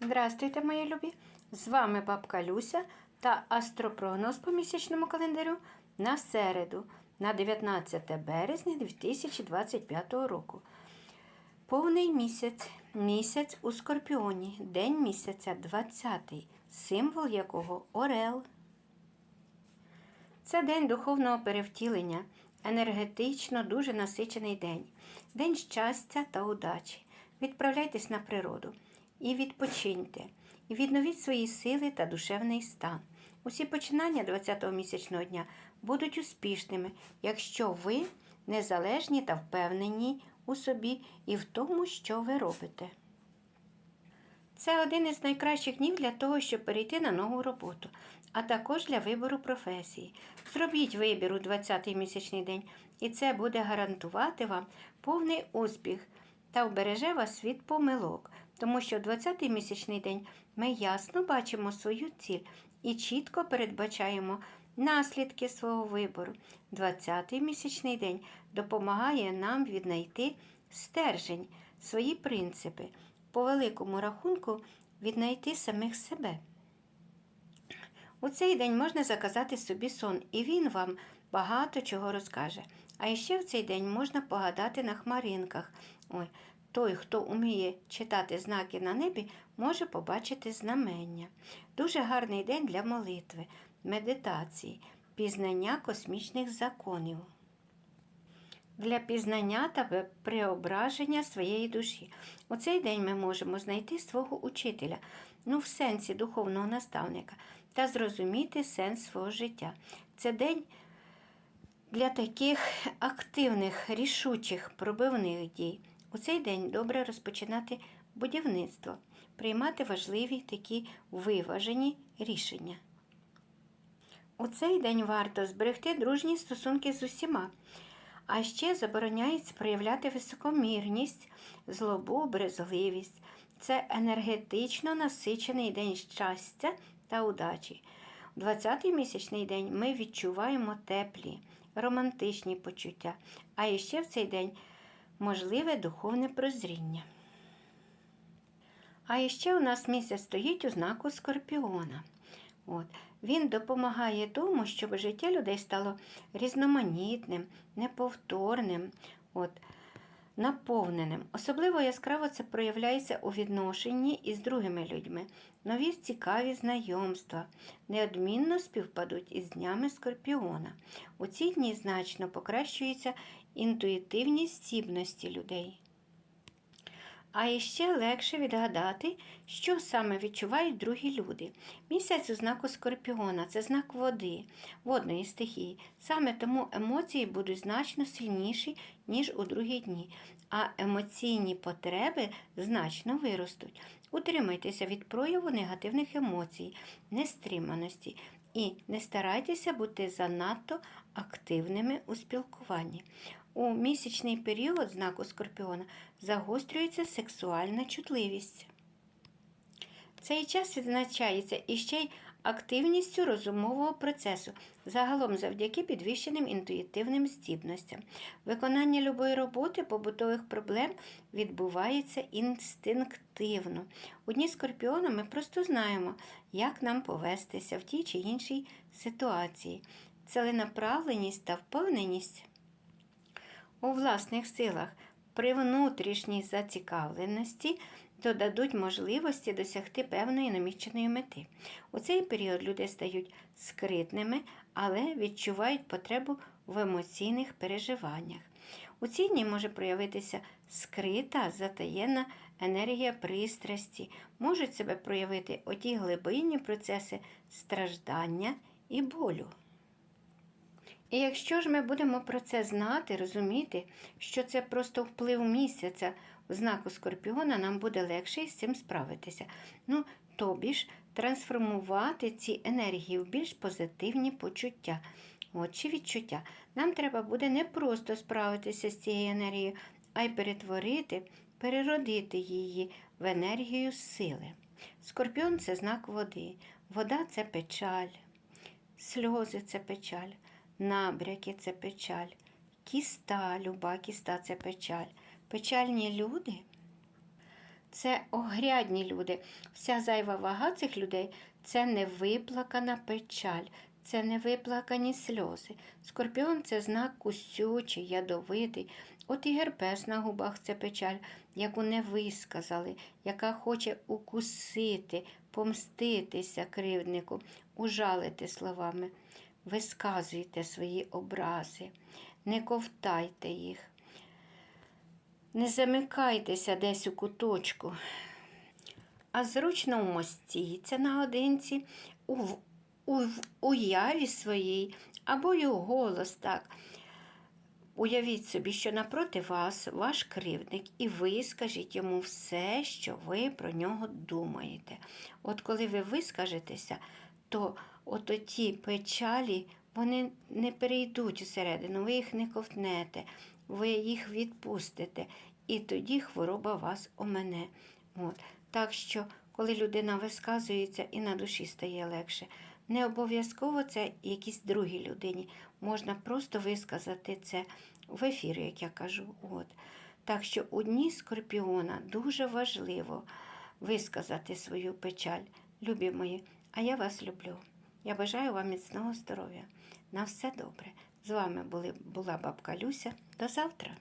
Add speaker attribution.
Speaker 1: Здравствуйте, мої любі! З вами бабка Люся та астропрогноз по місячному календарю на середу, на 19 березня 2025 року. Повний місяць, місяць у Скорпіоні, день місяця 20, символ якого Орел. Це день духовного перевтілення, енергетично дуже насичений день, день щастя та удачі. Відправляйтесь на природу і відпочиньте, і відновіть свої сили та душевний стан. Усі починання 20-го місячного дня будуть успішними, якщо ви незалежні та впевнені у собі і в тому, що ви робите. Це один із найкращих днів для того, щоб перейти на нову роботу, а також для вибору професії. Зробіть вибір у 20-й місячний день, і це буде гарантувати вам повний успіх та вбереже вас від помилок, тому що в 20-й місячний день ми ясно бачимо свою ціль і чітко передбачаємо наслідки свого вибору. 20-й місячний день допомагає нам віднайти стержень, свої принципи, по великому рахунку віднайти самих себе. У цей день можна заказати собі сон, і він вам багато чого розкаже. А ще в цей день можна погадати на хмаринках. Ой, той, хто вміє читати знаки на небі, може побачити знамення. Дуже гарний день для молитви, медитації, пізнання космічних законів. Для пізнання та преображення своєї душі. У цей день ми можемо знайти свого учителя, ну в сенсі духовного наставника, та зрозуміти сенс свого життя. Це день для таких активних, рішучих, пробивних дій. У цей день добре розпочинати будівництво, приймати важливі такі виважені рішення. У цей день варто зберегти дружні стосунки з усіма. А ще забороняється проявляти високомірність, злобу, брезгливість. Це енергетично насичений день щастя та удачі. У 20-й місячний день ми відчуваємо теплі, романтичні почуття, а ще в цей день можливе духовне прозріння. А ще у нас місяць стоїть у знаку Скорпіона. От. Він допомагає тому, щоб життя людей стало різноманітним, неповторним, от, наповненим. Особливо яскраво це проявляється у відношенні із другими людьми. Нові цікаві знайомства неодмінно співпадуть із днями Скорпіона. У ці дні значно покращується інтуїтивність здібності людей. А іще легше відгадати, що саме відчувають другі люди. Місяць у знаку Скорпіона це знак води, водної стихії. Саме тому емоції будуть значно сильніші, ніж у другі дні, а емоційні потреби значно виростуть. Утримайтеся від прояву негативних емоцій, нестриманості і не старайтеся бути занадто активними у спілкуванні. У місячний період знаку Скорпіона загострюється сексуальна чутливість. Цей час відзначається іще й активністю розумового процесу, загалом завдяки підвищеним інтуїтивним здібностям. Виконання любої роботи побутових проблем відбувається інстинктивно. У дні Скорпіона ми просто знаємо, як нам повестися в тій чи іншій ситуації. Целенаправленість та впевненість у власних силах при внутрішній зацікавленості додадуть можливості досягти певної наміченої мети. У цей період люди стають скритними, але відчувають потребу в емоційних переживаннях. У ці дні може проявитися скрита, затаєна енергія пристрасті, можуть себе проявити оті глибинні процеси страждання і болю. І якщо ж ми будемо про це знати, розуміти, що це просто вплив місяця в знаку Скорпіона, нам буде легше із цим справитися. Ну, тобі ж трансформувати ці енергії в більш позитивні почуття. От чи відчуття. Нам треба буде не просто справитися з цією енергією, а й перетворити, переродити її в енергію сили. Скорпіон це знак води, вода це печаль, сльози це печаль набряки це печаль, кіста, люба кіста це печаль. Печальні люди це огрядні люди. Вся зайва вага цих людей це невиплакана печаль, це невиплакані сльози. Скорпіон це знак кусючий, ядовитий. От і герпес на губах це печаль, яку не висказали, яка хоче укусити, помститися кривднику, ужалити словами. Висказуйте свої образи, не ковтайте їх. Не замикайтеся десь у куточку, а зручно вмостіться наодинці у, в- у в- уяві своїй або й у голос так. Уявіть собі, що напроти вас ваш кривдник, і ви йому все, що ви про нього думаєте. От коли ви вискажетеся, то от ті печалі вони не перейдуть усередину, ви їх не ковтнете, ви їх відпустите, і тоді хвороба вас омене. От. Так що, коли людина висказується і на душі стає легше, не обов'язково це якійсь другій людині. Можна просто висказати це в ефірі, як я кажу. От. Так що у дні скорпіона дуже важливо висказати свою печаль. Любі мої, а я вас люблю. Я бажаю вам міцного здоров'я. На все добре. З вами були, була бабка Люся. До завтра.